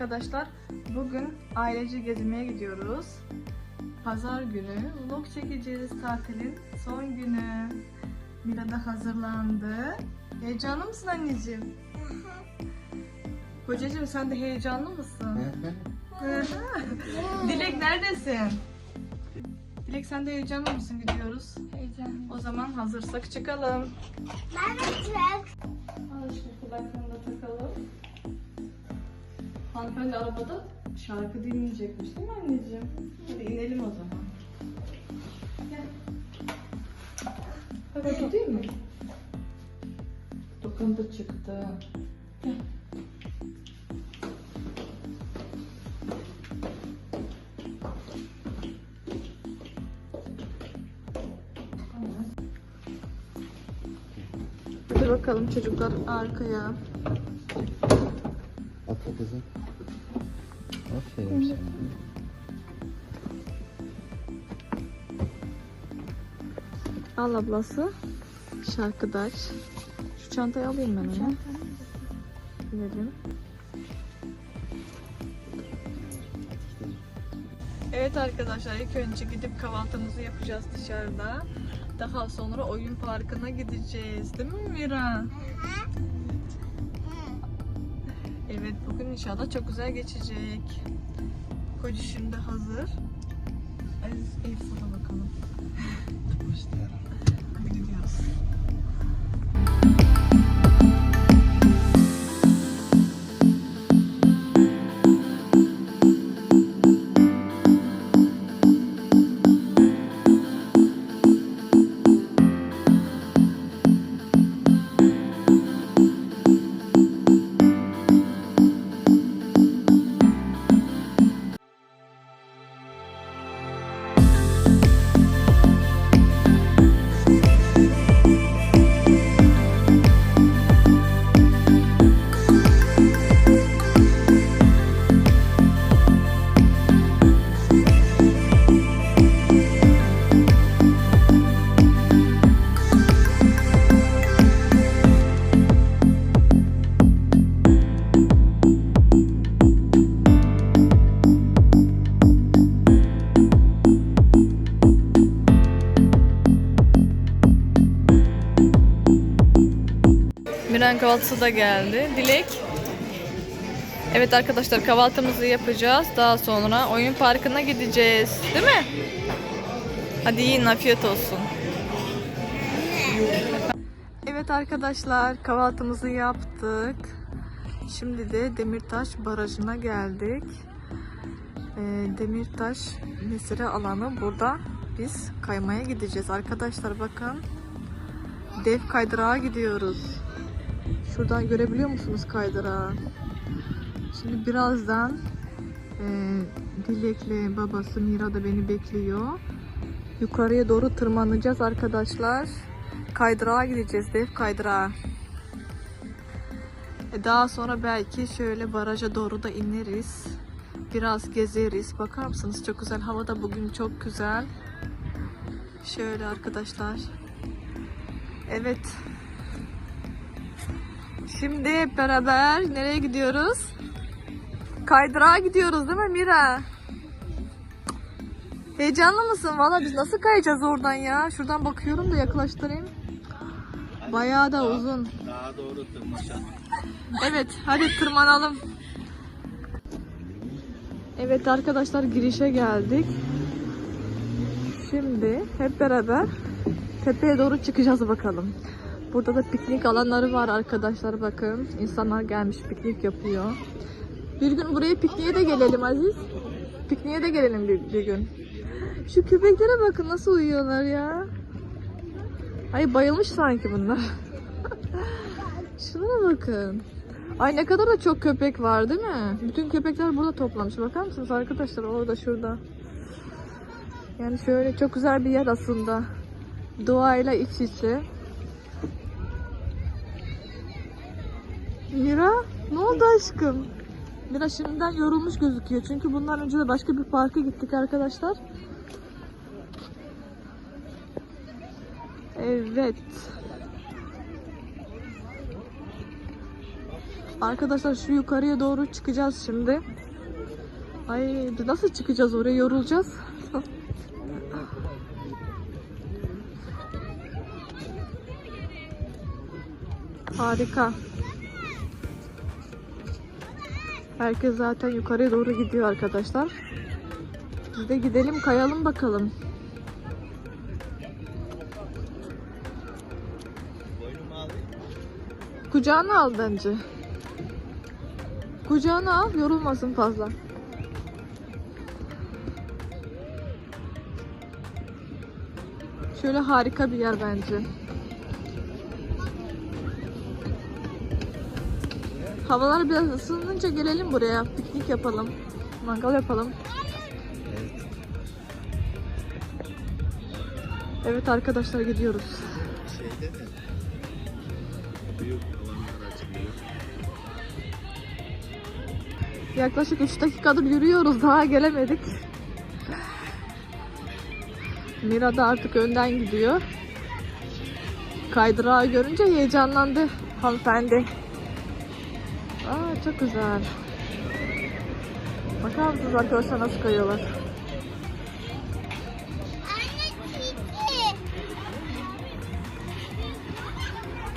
arkadaşlar. Bugün ailece gezmeye gidiyoruz. Pazar günü vlog çekeceğiz tatilin son günü. Mira da hazırlandı. Heyecanlı mısın anneciğim? Kocacığım sen de heyecanlı mısın? Dilek neredesin? Dilek sen de heyecanlı mısın gidiyoruz? Heyecanlı. O zaman hazırsak çıkalım. Ben de çok. Al işte kulaklığını da takalım. Hanımefendi arabada şarkı dinleyecekmiş değil mi anneciğim? Hadi inelim o zaman. Gel. Hadi tutayım mı? Dokundu çıktı. Gel. Hadi bakalım çocuklar arkaya. Atla kızım. Aferin sana. Al ablası. Şarkıdaş. Şu çantayı alayım ben onu. Verin. Evet arkadaşlar ilk önce gidip kahvaltımızı yapacağız dışarıda. Daha sonra oyun parkına gideceğiz. Değil mi Mira? Evet bugün inşallah çok güzel geçecek. Koca şimdi hazır. Aziz el sana bakalım. Hadi Miran kahvaltısı da geldi. Dilek. Evet arkadaşlar kahvaltımızı yapacağız. Daha sonra oyun parkına gideceğiz. Değil mi? Hadi yiyin afiyet olsun. Evet arkadaşlar kahvaltımızı yaptık. Şimdi de Demirtaş Barajı'na geldik. Ee, Demirtaş mesire alanı burada. Biz kaymaya gideceğiz arkadaşlar bakın. Dev kaydırağa gidiyoruz. Şuradan görebiliyor musunuz kaydırağı? Şimdi birazdan e, Dilek'le babası Mira da beni bekliyor. Yukarıya doğru tırmanacağız arkadaşlar. Kaydırağa gideceğiz, dev kaydırağa. E, daha sonra belki şöyle baraja doğru da ineriz. Biraz gezeriz. Bakar mısınız? Çok güzel. Hava da bugün çok güzel. Şöyle arkadaşlar. Evet. Şimdi hep beraber nereye gidiyoruz? Kaydırağa gidiyoruz değil mi Mira? Heyecanlı mısın? Valla biz nasıl kayacağız oradan ya? Şuradan bakıyorum da yaklaştırayım. Bayağı da uzun. Daha doğru tırmanacağım. Evet, hadi tırmanalım. Evet arkadaşlar girişe geldik. Şimdi hep beraber tepeye doğru çıkacağız bakalım. Burada da piknik alanları var arkadaşlar bakın. İnsanlar gelmiş piknik yapıyor. Bir gün buraya pikniğe de gelelim Aziz. Pikniğe de gelelim bir, bir gün. Şu köpeklere bakın nasıl uyuyorlar ya. Ay bayılmış sanki bunlar. Şuna bakın. Ay ne kadar da çok köpek var değil mi? Bütün köpekler burada toplamış. Bakar mısınız arkadaşlar? Orada şurada. Yani şöyle çok güzel bir yer aslında. Doğayla iç içe. Mira ne oldu aşkım? Mira şimdiden yorulmuş gözüküyor. Çünkü bundan önce de başka bir parka gittik arkadaşlar. Evet. Arkadaşlar şu yukarıya doğru çıkacağız şimdi. Ay nasıl çıkacağız oraya yorulacağız. Harika. Herkes zaten yukarıya doğru gidiyor arkadaşlar. Biz de gidelim kayalım bakalım. Kucağına al bence. Kucağına al, yorulmasın fazla. Şöyle harika bir yer bence. Havalar biraz ısınınca gelelim buraya. Piknik yapalım. Mangal yapalım. Evet. Evet arkadaşlar gidiyoruz. Şeyde de büyük alanlar açılıyor. Yaklaşık 3 dakikadır yürüyoruz. Daha gelemedik. Mira da artık önden gidiyor. Kaydırağı görünce heyecanlandı hanımefendi. Çok güzel. Bakar mısınız arkadaşlar nasıl kayıyorlar?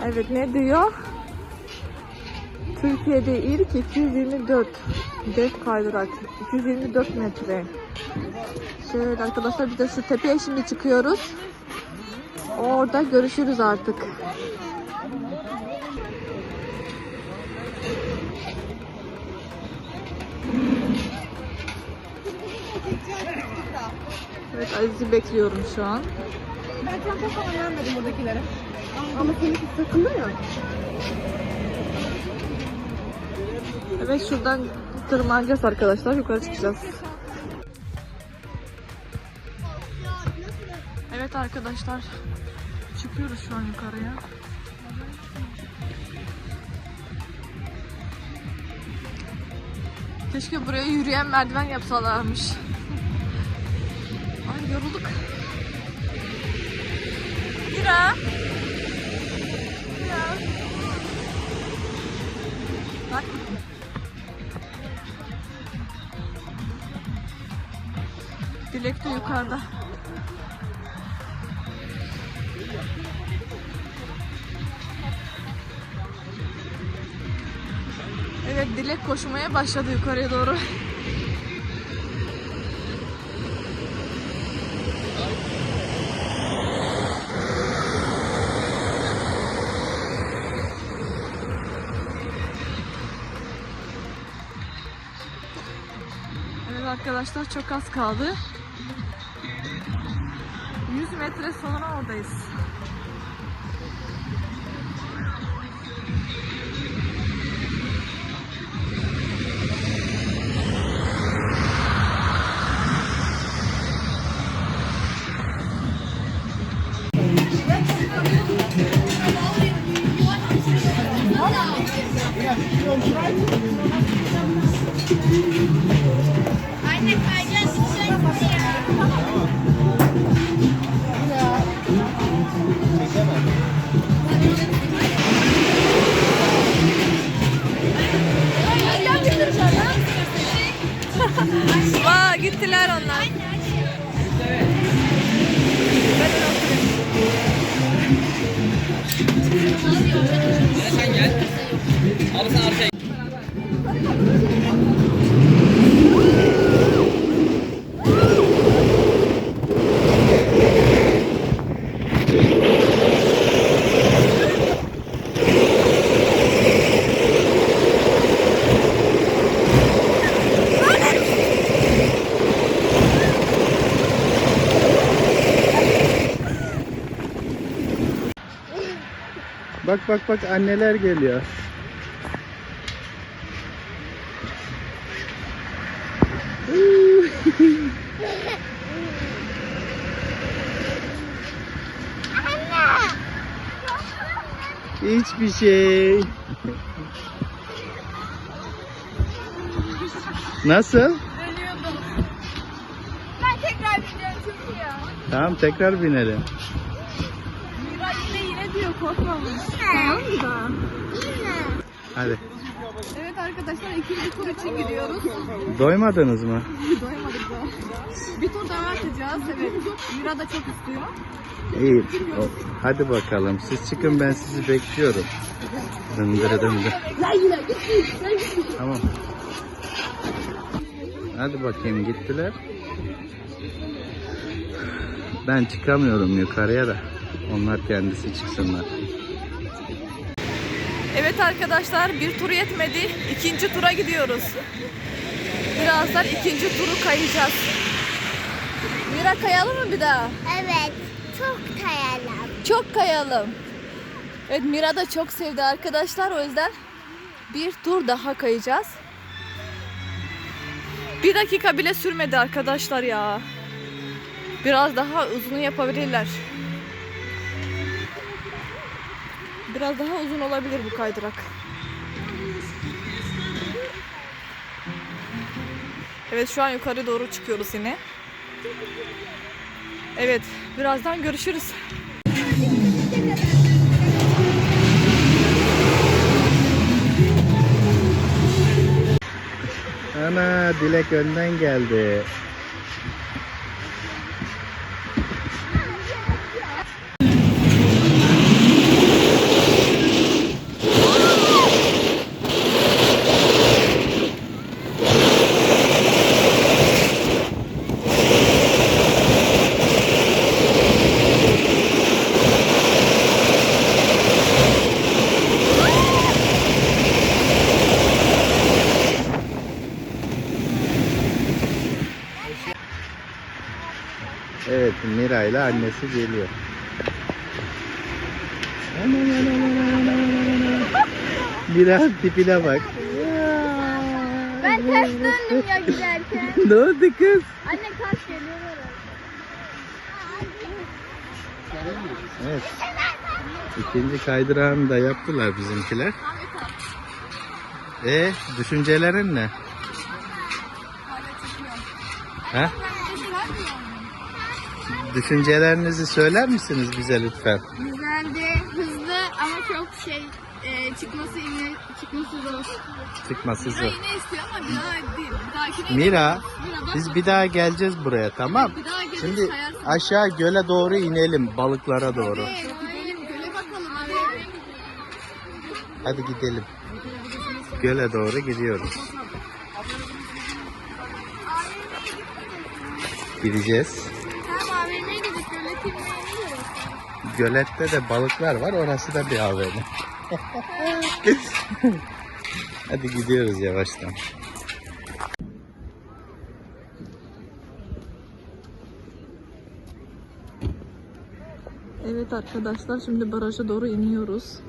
Evet ne diyor? Türkiye'de ilk 224 dev kaydırak. 224 metre. Şöyle arkadaşlar biz de şu tepeye şimdi çıkıyoruz. Orada görüşürüz artık. Evet Aziz'i bekliyorum şu an. Ben çanta falan vermedim buradakilere. Ama seninki sakındı ya. Evet şuradan tırmanacağız arkadaşlar. Yukarı çıkacağız. Evet arkadaşlar. Çıkıyoruz şu an yukarıya. Keşke buraya yürüyen merdiven yapsalarmış. Yorulduk. Mira. Mira. Bak. Dilek de yukarıda. Evet Dilek koşmaya başladı yukarıya doğru. Evet arkadaşlar çok az kaldı. 100 metre sonra oradayız. Anne Bak bak bak anneler geliyor. Hiçbir şey. Nasıl? Ben tekrar bineceğim çünkü ya. Tamam tekrar binelim. Hadi. Evet arkadaşlar ikinci tur için gidiyoruz. Doymadınız mı? Doyamadık daha. Bir tur daha atacağız. Evet. Mira da çok istiyor. İyi. O- Hadi bakalım. Siz çıkın ben sizi bekliyorum. Dındırı dındır. Tamam. Hadi bakayım gittiler. Ben çıkamıyorum yukarıya da. Onlar kendisi çıksınlar. Evet arkadaşlar bir tur yetmedi. İkinci tura gidiyoruz. Birazdan ikinci turu kayacağız. Mira kayalım mı bir daha? Evet. Çok kayalım. Çok kayalım. Evet Mira da çok sevdi arkadaşlar o yüzden bir tur daha kayacağız. Bir dakika bile sürmedi arkadaşlar ya. Biraz daha uzun yapabilirler. Biraz daha uzun olabilir bu kaydırak. Evet şu an yukarı doğru çıkıyoruz yine. Evet birazdan görüşürüz. Ana Dilek önden geldi. Evet Mira annesi geliyor. Mira tipine bak. Ben ters döndüm ya giderken. ne oldu kız? Anne kaç geliyor Evet. İkinci kaydırağını da yaptılar bizimkiler. E düşüncelerin ne? Ha? Düşüncelerinizi söyler misiniz bize lütfen? Güzeldi, hızlı ama çok şey e, çıkması yine çıkması zor. Çıkması zor. Yine istiyor ama bir daha değil. Bir dahakine Mira, Mira biz bir daha geleceğiz buraya tamam? bir daha gelip Şimdi aşağı göle doğru inelim balıklara doğru. Evet, gidelim göle bakalım hadi. Hadi gidelim. Göle doğru gidiyoruz. Gideceğiz. Tamam AVM'ye gidip böyle filmlerini Gölette de balıklar var. Orası da bir AVM. Hadi gidiyoruz yavaştan. Evet arkadaşlar şimdi baraja doğru iniyoruz.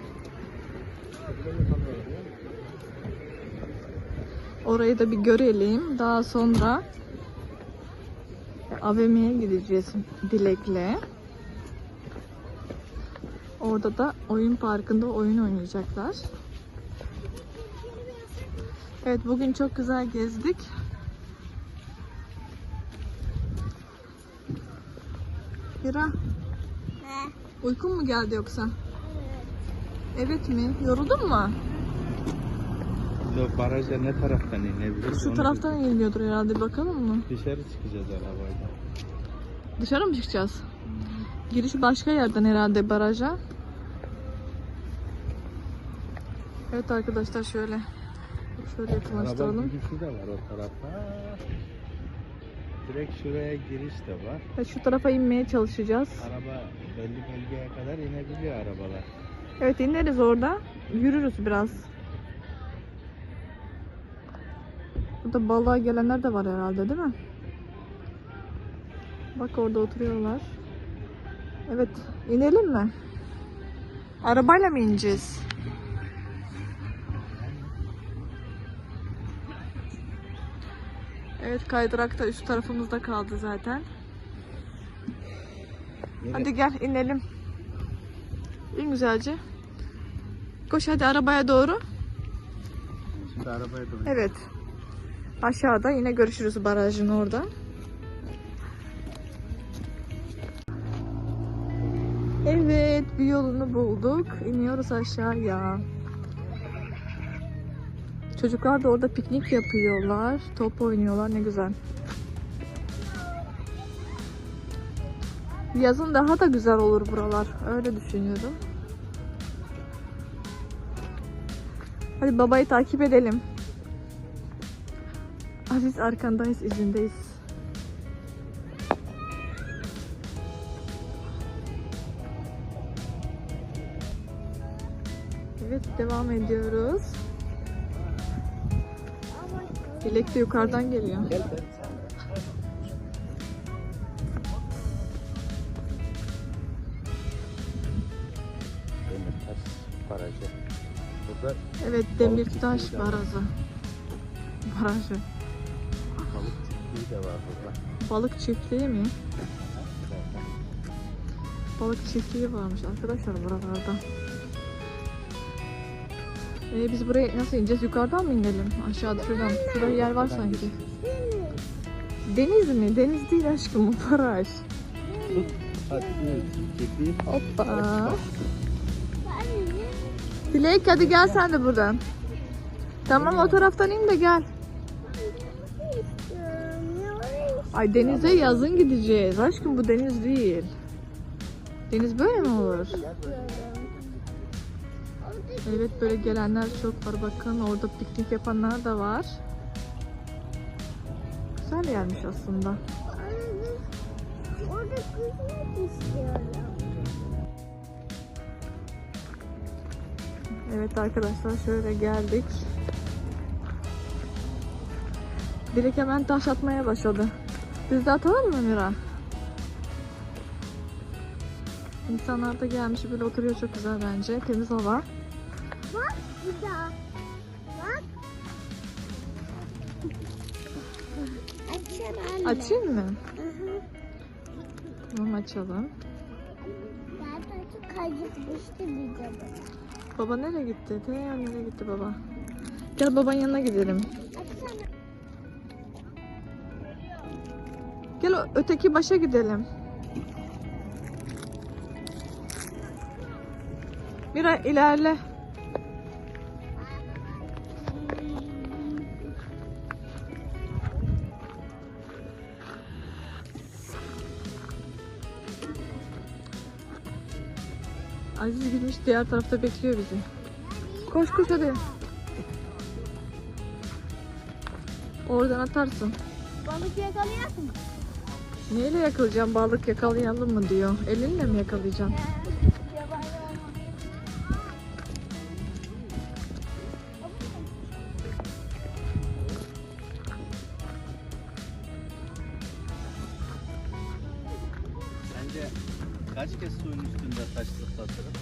Orayı da bir görelim. Daha sonra AVM'ye gideceğiz Dilek'le. Orada da oyun parkında oyun oynayacaklar. Evet bugün çok güzel gezdik. Hira Ne? Uykun mu geldi yoksa? Evet mi? Yoruldun mu? Baraja ne taraftan inebiliriz? Şu taraftan geliyordur herhalde bakalım mı? Dışarı çıkacağız arabayla. Dışarı mı çıkacağız? Giriş başka yerden herhalde baraja. Evet arkadaşlar şöyle. Şöyle Araba yakınlaştıralım. girişi de var o tarafa. Direkt şuraya giriş de var. Evet, şu tarafa inmeye çalışacağız. Araba belli bölgeye kadar inebiliyor arabalar. Evet ineriz orada. Yürürüz biraz. Burada balığa gelenler de var herhalde değil mi? Bak orada oturuyorlar. Evet inelim mi? Arabayla mı ineceğiz? Evet kaydırak da üst tarafımızda kaldı zaten. Hadi gel inelim. İn güzelce. Koş hadi arabaya doğru. Şimdi arabaya doğru. Evet. Aşağıda yine görüşürüz barajın orada. Evet bir yolunu bulduk. İniyoruz aşağıya. Çocuklar da orada piknik yapıyorlar. Top oynuyorlar. Ne güzel. Yazın daha da güzel olur buralar. Öyle düşünüyorum. Hadi babayı takip edelim. Aziz arkandayız, izindeyiz. Evet, devam ediyoruz. Dilek de yukarıdan geliyor. Demirtaş barajı. Burada Evet, Demirtaş Barajı. Barajı. De var burada. Balık çiftliği mi? Balık çiftliği varmış arkadaşlar buralarda. Ee, biz buraya nasıl ineceğiz? Yukarıdan mı inelim? Aşağıda şuradan. Şurada yer var sanki. Deniz mi? Deniz değil aşkım bu baraj. Hadi bir çiftliği. Hoppa. Dilek hadi gel sen de buradan. Tamam o taraftan in de gel. Ay denize yazın gideceğiz. Aşkım bu deniz değil. Deniz böyle mi olur? Evet böyle gelenler çok var. Bakın orada piknik yapanlar da var. Güzel yermiş aslında. Orada kızmak istiyorum. Evet arkadaşlar şöyle geldik. Direkt hemen taş atmaya başladı. Biz de atalım mı Mira? İnsanlar da gelmiş böyle oturuyor çok güzel bence. Temiz hava. Bir daha. Bak. Açın anne. Açayım mı? Hı hı. Tamam açalım. Bir. Baba nereye gitti? Te nereye gitti baba? Gel babanın yanına gidelim. Gel öteki başa gidelim. Mira ilerle. Aziz gitmiş diğer tarafta bekliyor bizi. Koş koş hadi. Oradan atarsın. Balık yakalayasın. Neyle yakalayacağım? Balık yakalayalım mı diyor. Elinle mi yakalayacaksın? Bence kaç kez suyun üstünde taş zıplatırım?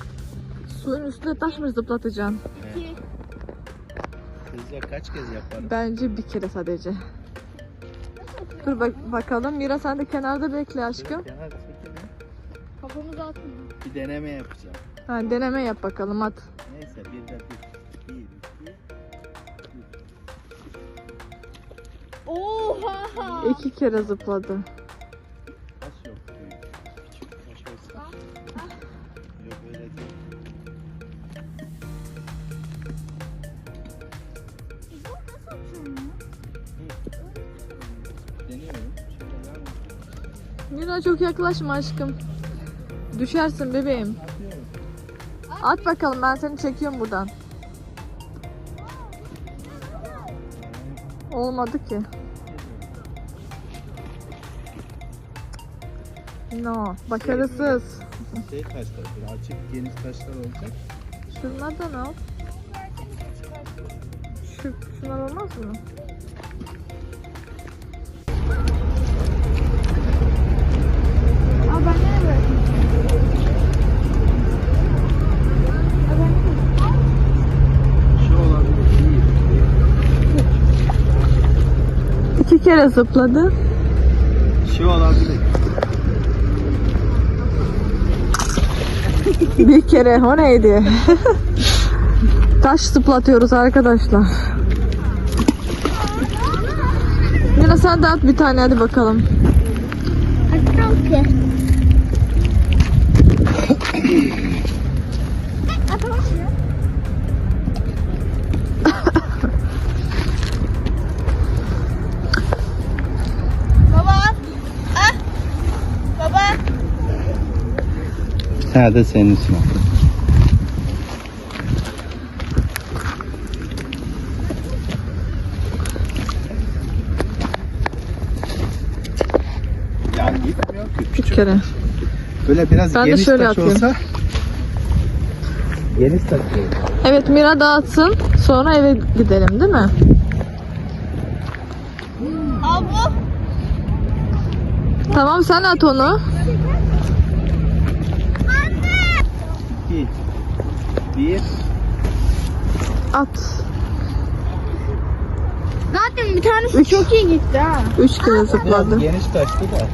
Suyun üstüne taş mı zıplatacaksın? Evet. Sizce kaç kez yaparım? Bence bir kere sadece. Dur bak bakalım. Mira sen de kenarda bekle aşkım. Çekelim. Kafamızı atmıyor. Bir deneme yapacağım. Ha, deneme yap bakalım at. Neyse bir de bir. Bir, iki. Oha! İki kere zıpladı. Deniyorum. Mira çok yaklaşma aşkım. Düşersin bebeğim. At bakalım ben seni çekiyorum buradan. Olmadı ki. No, başarısız. Şey taşlar, böyle açık geniş taşlar olacak. Şunlardan al. Şu, şunlar olmaz mı? İki kere zıpladı. Şu olabilir. Bir kere o neydi? Taş zıplatıyoruz arkadaşlar. Mira sen de at bir tane hadi bakalım. Ki. Tane de senin için. Yani gitmiyor ki. Bir kere. Böyle biraz Ben de geniş şöyle taş yapıyorum. olsa geniş taş. Evet Mira dağıtsın. Sonra eve gidelim değil mi? Abla. Tamam sen at onu. İki. Bir. At. Zaten bir tanesi çok iyi gitti ha. Üç kere Biraz zıpladı. geniş taştı da.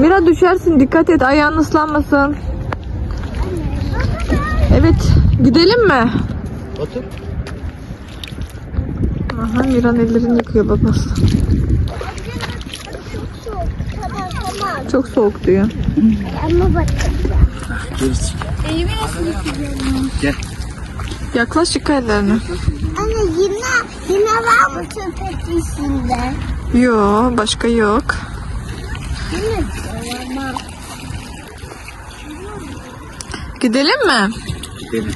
Mira düşersin dikkat et ayağın ıslanmasın. Evet gidelim mi? Otur. Aha Mira'nın ellerini yıkıyor babası. Çok soğuk diyor. Ama bak. Geri çık. Elimi nasıl Gel. Yaklaş yıka ellerini. Anne yine, yine var mı köpek içinde? Yo başka yok. Gidelim mi? Gidelim.